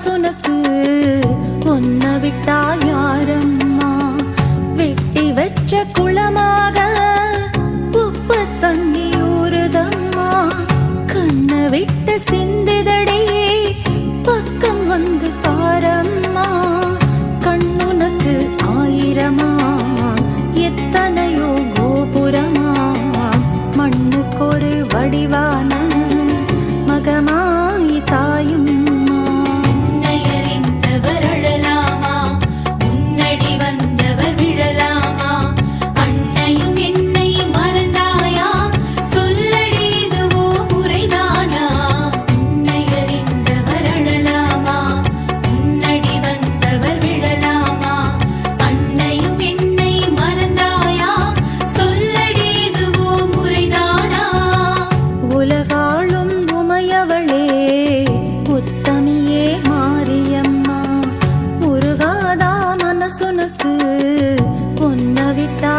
மனசுனக்கு ஒன்ன விட்டா யாரம்மா? வெட்டி வச்ச குளமாக உப்பு தண்ணி ஊறுதம்மா கண்ணை விட்டு சிந்திதடி பக்கம் வந்து பாரம்மா. கண்ணுனக்கு ஆயிரமா எத்தனை உத்தமியே மாரியம்மா முருகாதா மனசுனக்கு பொன்ன விட்டா